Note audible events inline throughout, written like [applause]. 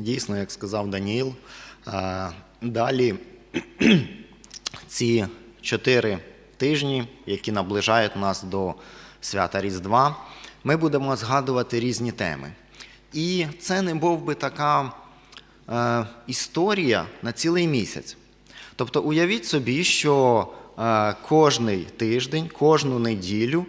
Дійсно, як сказав Даніїл, е, далі [clears throat] ці чотири тижні, які наближають нас до свята Різдва, ми будемо згадувати різні теми. І це не був би така е, історія на цілий місяць. Тобто уявіть собі, що е, кожний тиждень, кожну неділю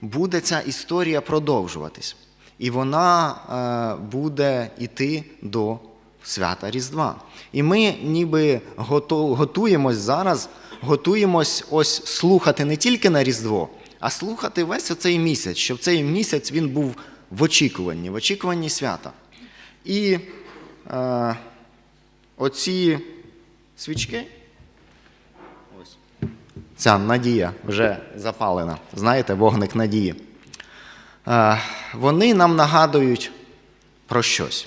буде ця історія продовжуватись. І вона е, буде йти до свята Різдва. І ми ніби готуємось зараз, готуємось ось слухати не тільки на Різдво, а слухати весь оцей місяць, щоб цей місяць він був в очікуванні, в очікуванні свята. І е, оці свічки. Ця надія вже запалена. Знаєте, вогник надії. Е, Вони нам нагадують про щось.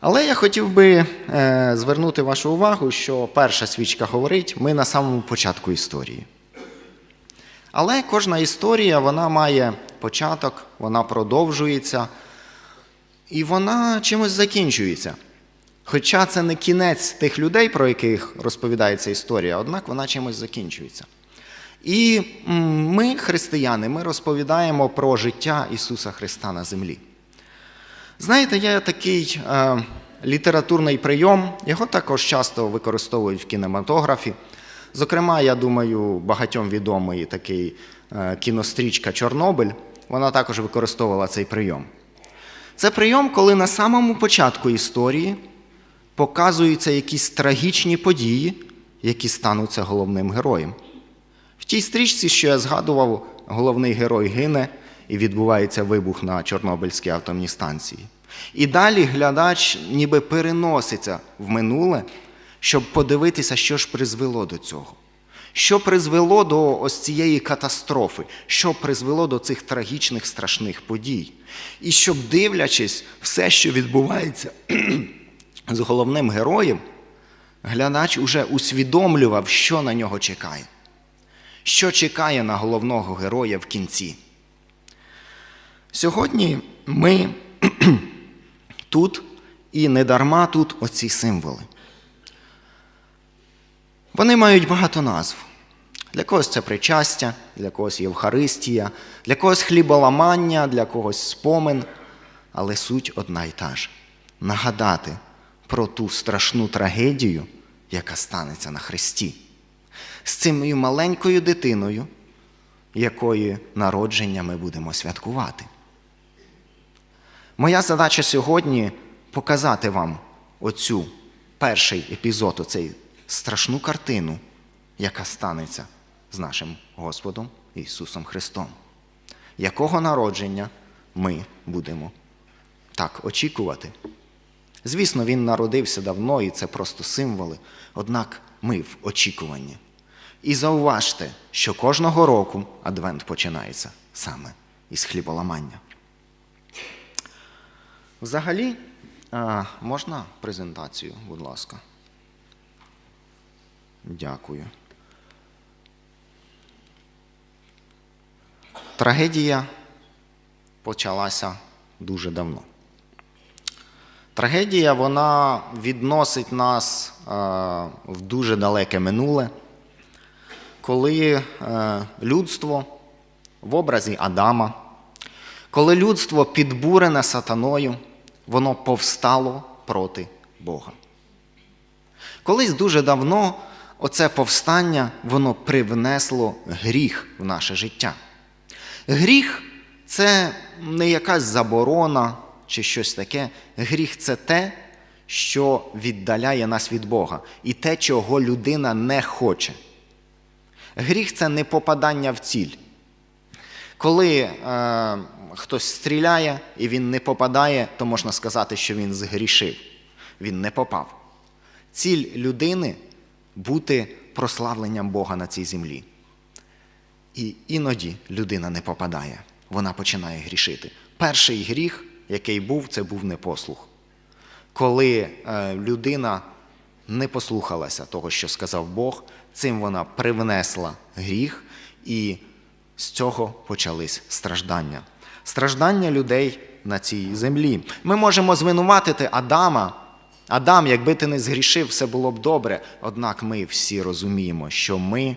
Але я хотів би е, звернути вашу увагу, що перша свічка говорить, ми на самому початку історії. Але кожна історія вона має початок, вона продовжується, і вона чимось закінчується. Хоча це не кінець тих людей, про яких розповідається історія, однак вона чимось закінчується. І ми, християни, ми розповідаємо про життя Ісуса Христа на землі. Знаєте, є такий е, літературний прийом, його також часто використовують в кінематографі. Зокрема, я думаю, багатьом відомий такий е, кінострічка Чорнобиль, вона також використовувала цей прийом. Це прийом, коли на самому початку історії показуються якісь трагічні події, які стануться головним героєм. В тій стрічці, що я згадував, головний герой гине і відбувається вибух на Чорнобильській атомній станції. І далі глядач ніби переноситься в минуле, щоб подивитися, що ж призвело до цього. Що призвело до ось цієї катастрофи, що призвело до цих трагічних страшних подій. І щоб, дивлячись все, що відбувається [clears throat] з головним героєм, глядач уже усвідомлював, що на нього чекає. Що чекає на головного героя в кінці. Сьогодні ми [clears throat] тут і недарма тут оці символи. Вони мають багато назв. Для когось це причастя, для когось Євхаристія, для когось хліболамання, для когось спомин. Але суть одна й та ж нагадати про ту страшну трагедію, яка станеться на Христі. З цією маленькою дитиною, якої народження ми будемо святкувати. Моя задача сьогодні показати вам оцю перший епізод, оцей страшну картину, яка станеться з нашим Господом Ісусом Христом, якого народження ми будемо так очікувати. Звісно, Він народився давно, і це просто символи, однак ми в очікуванні. І зауважте, що кожного року Адвент починається саме із хліболамання. Взагалі, можна презентацію, будь ласка. Дякую. Трагедія почалася дуже давно. Трагедія вона відносить нас в дуже далеке минуле, коли е, людство в образі Адама, коли людство підбурене сатаною, воно повстало проти Бога. Колись дуже давно оце повстання воно привнесло гріх в наше життя. Гріх це не якась заборона чи щось таке. Гріх це те, що віддаляє нас від Бога, і те, чого людина не хоче. Гріх це не попадання в ціль. Коли е, хтось стріляє і він не попадає, то можна сказати, що він згрішив. Він не попав. Ціль людини бути прославленням Бога на цій землі. І іноді людина не попадає, вона починає грішити. Перший гріх, який був, це був непослух. Коли е, людина не послухалася того, що сказав Бог, цим вона привнесла гріх, і з цього почались страждання. Страждання людей на цій землі. Ми можемо звинуватити Адама. Адам, якби ти не згрішив, все було б добре. Однак ми всі розуміємо, що ми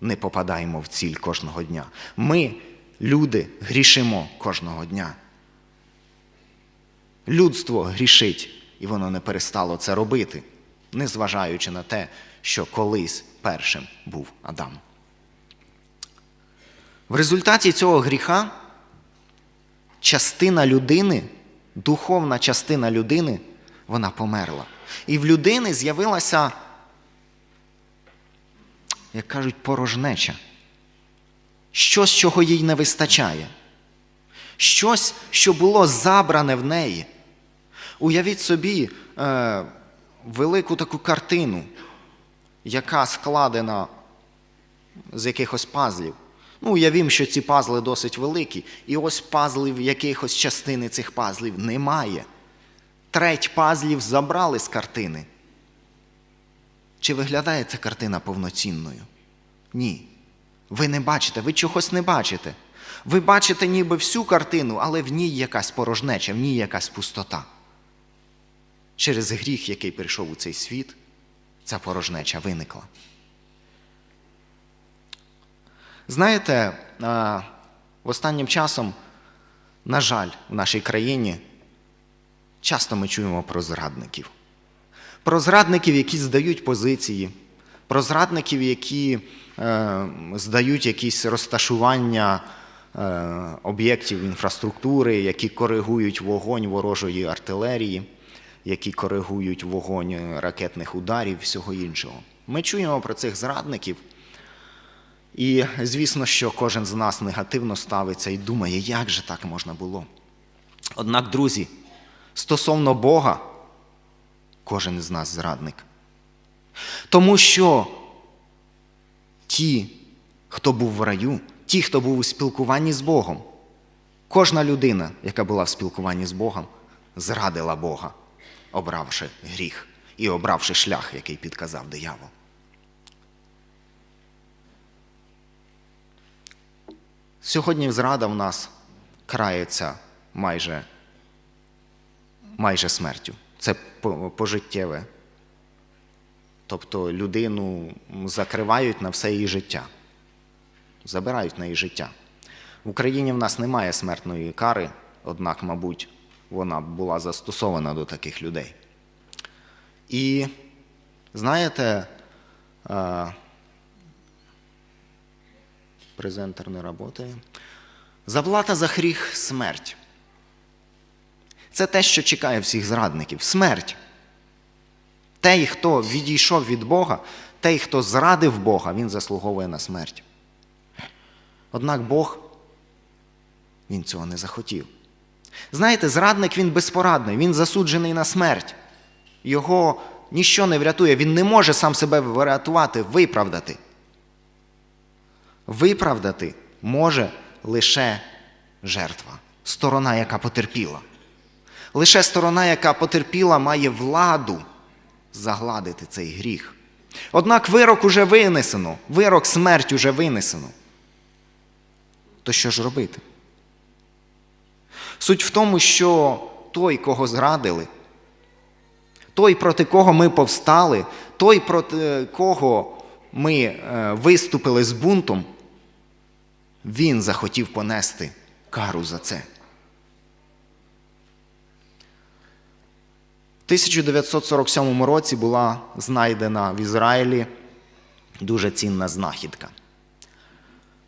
не попадаємо в ціль кожного дня. Ми, люди, грішимо кожного дня. Людство грішить, і воно не перестало це робити, незважаючи на те, що колись першим був Адам. В результаті цього гріха частина людини, духовна частина людини, вона померла. І в людини з'явилася, як кажуть, порожнеча. Щось, чого їй не вистачає. Щось, що було забране в неї. Уявіть собі е, велику таку картину, яка складена з якихось пазлів. Ну, уявімо, що ці пазли досить великі, і ось пазлів якихось частини цих пазлів немає. Треть пазлів забрали з картини. Чи виглядає ця картина повноцінною? Ні. Ви не бачите, ви чогось не бачите. Ви бачите ніби всю картину, але в ній якась порожнеча, в ній якась пустота. Через гріх, який прийшов у цей світ, ця порожнеча виникла. Знаєте, останнім часом, на жаль, в нашій країні часто ми чуємо про зрадників. Про зрадників, які здають позиції, про зрадників, які е, здають якісь розташування е, об'єктів інфраструктури, які коригують вогонь ворожої артилерії, які коригують вогонь ракетних ударів, всього іншого. Ми чуємо про цих зрадників. І звісно, що кожен з нас негативно ставиться і думає, як же так можна було. Однак, друзі, стосовно Бога, кожен з нас зрадник. Тому що ті, хто був в раю, ті, хто був у спілкуванні з Богом, кожна людина, яка була в спілкуванні з Богом, зрадила Бога, обравши гріх і обравши шлях, який підказав диявол. Сьогодні зрада в нас крається майже, майже смертю. Це пожиттєве. Тобто людину закривають на все її життя, забирають на її життя. В Україні в нас немає смертної кари, однак, мабуть, вона була застосована до таких людей. І знаєте, е, презентер не працює. Заплата за гріх смерть. Це те, що чекає всіх зрадників. Смерть. Той, хто відійшов від Бога, той, хто зрадив Бога, він заслуговує на смерть. Однак Бог, він цього не захотів. Знаєте, зрадник він безпорадний, він засуджений на смерть. Його ніщо не врятує, він не може сам себе врятувати, виправдати. Виправдати може лише жертва, сторона, яка потерпіла. Лише сторона, яка потерпіла, має владу загладити цей гріх. Однак вирок уже винесено, вирок смерть уже винесено. То що ж робити? Суть в тому, що той, кого зрадили, той, проти кого ми повстали, той, проти кого ми е, виступили з бунтом, він захотів понести кару за це. В 1947 році була знайдена в Ізраїлі дуже цінна знахідка.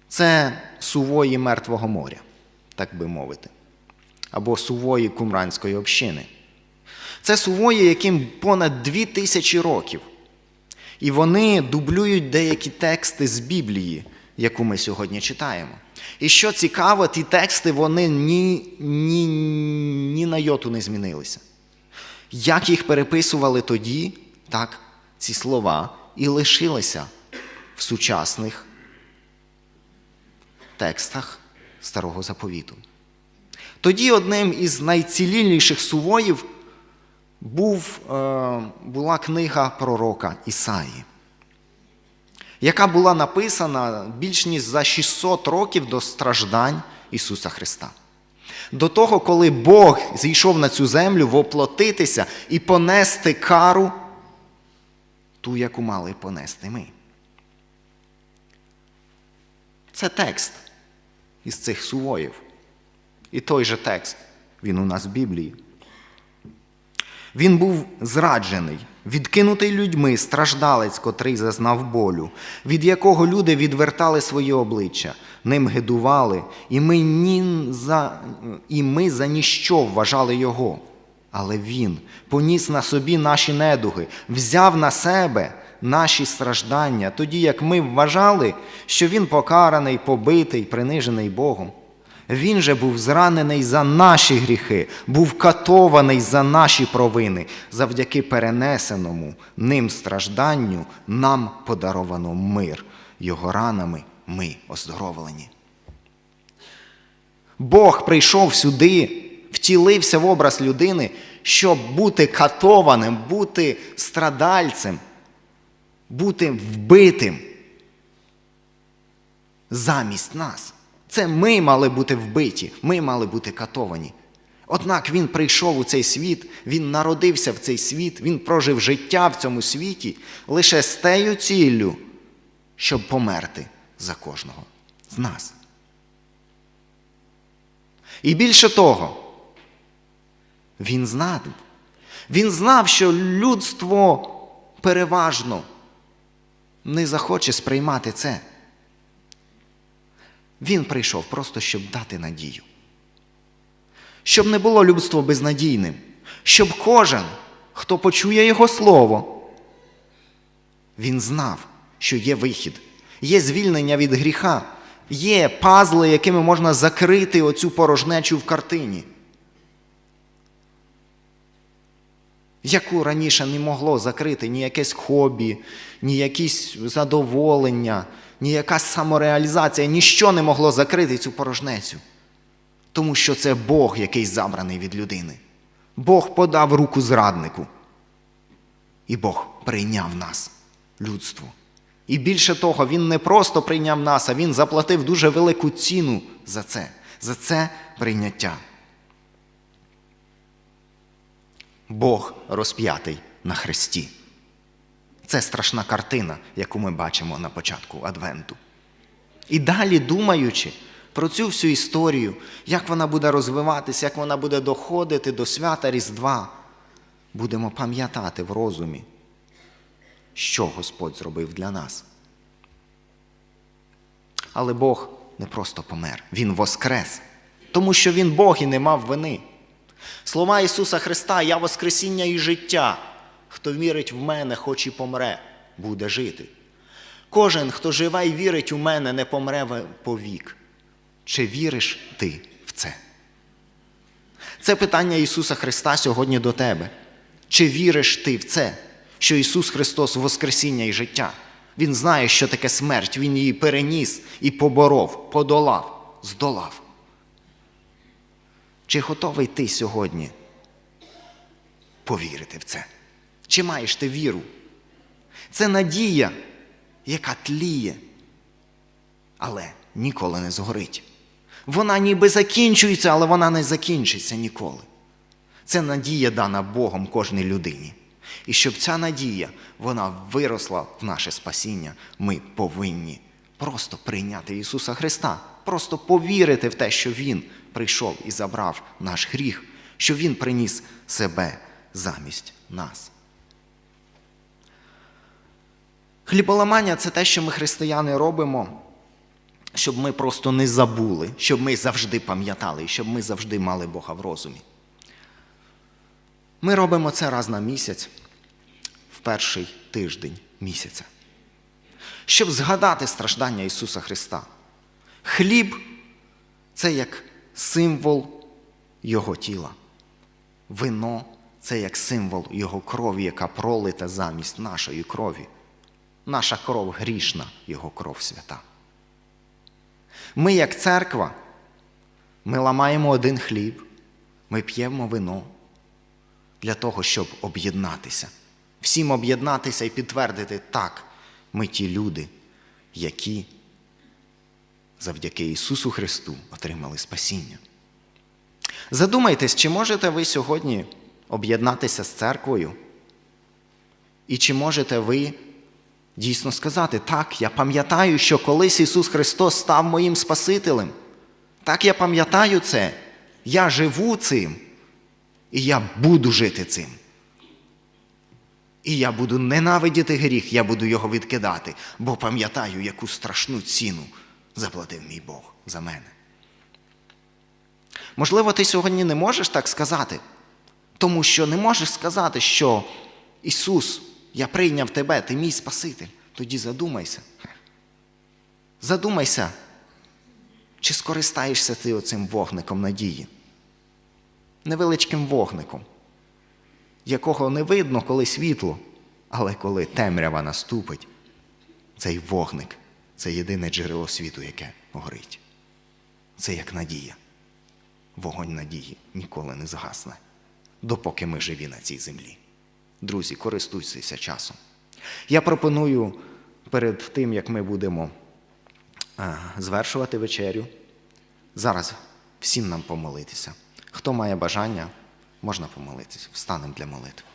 Це сувої Мертвого моря, так би мовити, або сувої Кумранської общини. Це сувої, яким понад дві тисячі років. І вони дублюють деякі тексти з Біблії, яку ми сьогодні читаємо. І що цікаво, ті тексти вони ні, ні, ні на йоту не змінилися. Як їх переписували тоді, так ці слова і лишилися в сучасних текстах Старого Заповіту. Тоді одним із найцілільніших сувоїв був, е, була книга пророка Ісаї, яка була написана більш ніж за 600 років до страждань Ісуса Христа. До того, коли Бог зійшов на цю землю воплотитися і понести кару, ту, яку мали понести ми. Це текст із цих сувоїв. І той же текст, він у нас в Біблії. Він був зраджений, відкинутий людьми, страждалець, котрий зазнав болю, від якого люди відвертали свої обличчя, ним гидували, і ми, ні за, і ми за ніщо вважали його. Але він поніс на собі наші недуги, взяв на себе наші страждання, тоді як ми вважали, що він покараний, побитий, принижений Богом. Він же був зранений за наші гріхи, був катований за наші провини, завдяки перенесеному ним стражданню нам подаровано мир. Його ранами ми оздоровлені. Бог прийшов сюди, втілився в образ людини, щоб бути катованим, бути страдальцем, бути вбитим замість нас. Це ми мали бути вбиті, ми мали бути катовані. Однак він прийшов у цей світ, він народився в цей світ, він прожив життя в цьому світі лише з тею ціллю, щоб померти за кожного з нас. І більше того, він знав, він знав, що людство переважно не захоче сприймати це. Він прийшов просто, щоб дати надію. Щоб не було людство безнадійним, щоб кожен, хто почує Його Слово, він знав, що є вихід, є звільнення від гріха, є пазли, якими можна закрити оцю порожнечу в картині, яку раніше не могло закрити ні якесь хобі, ні якісь задоволення, ні якась самореалізація, ніщо не могло закрити цю порожнецю. Тому що це Бог, який забраний від людини. Бог подав руку зраднику. І Бог прийняв нас, людство. І більше того, Він не просто прийняв нас, а Він заплатив дуже велику ціну за це, за це прийняття. Бог розп'ятий на хресті. Це страшна картина, яку ми бачимо на початку Адвенту. І далі, думаючи про цю всю історію, як вона буде розвиватися, як вона буде доходити до свята Різдва, будемо пам'ятати в розумі, що Господь зробив для нас. Але Бог не просто помер, Він воскрес, тому що Він Бог і не мав вини. Слова Ісуса Христа, Я Воскресіння і життя. Хто вірить в мене, хоч і помре, буде жити. Кожен, хто живе і вірить у мене, не помре повік. Чи віриш ти в це? Це питання Ісуса Христа сьогодні до тебе. Чи віриш ти в це, що Ісус Христос Воскресіння і життя? Він знає, що таке смерть, Він її переніс і поборов, подолав, здолав. Чи готовий ти сьогодні повірити в це? Чи маєш ти віру? Це надія, яка тліє, але ніколи не згорить. Вона ніби закінчується, але вона не закінчиться ніколи. Це надія дана Богом кожній людині. І щоб ця надія вона виросла в наше спасіння, ми повинні просто прийняти Ісуса Христа, просто повірити в те, що Він прийшов і забрав наш гріх, що Він приніс себе замість нас. Хліболамання це те, що ми християни робимо, щоб ми просто не забули, щоб ми завжди пам'ятали, щоб ми завжди мали Бога в розумі. Ми робимо це раз на місяць, в перший тиждень місяця, щоб згадати страждання Ісуса Христа. Хліб це як символ Його тіла. Вино це як символ Його крові, яка пролита замість нашої крові. Наша кров грішна, Його кров свята. Ми, як церква, ми ламаємо один хліб, ми п'ємо вино для того, щоб об'єднатися. Всім об'єднатися і підтвердити так, ми ті люди, які завдяки Ісусу Христу отримали спасіння. Задумайтесь, чи можете ви сьогодні об'єднатися з церквою? І чи можете ви дійсно сказати, так, я пам'ятаю, що колись Ісус Христос став моїм Спасителем. Так, я пам'ятаю це. Я живу цим, і я буду жити цим. І я буду ненавидіти гріх, я буду його відкидати, бо пам'ятаю, яку страшну ціну заплатив мій Бог за мене. Можливо, ти сьогодні не можеш так сказати, тому що не можеш сказати, що Ісус, я прийняв тебе, ти мій Спаситель. Тоді задумайся. Задумайся, чи скористаєшся ти оцим вогником надії, невеличким вогником, якого не видно, коли світло, але коли темрява наступить, цей вогник це єдине джерело світу, яке горить. Це як надія. Вогонь надії ніколи не згасне, допоки ми живі на цій землі. Друзі, користуйтеся часом. Я пропоную перед тим, як ми будемо е, звершувати вечерю, зараз всім нам помолитися. Хто має бажання, можна помолитися. Встанемо для молитви.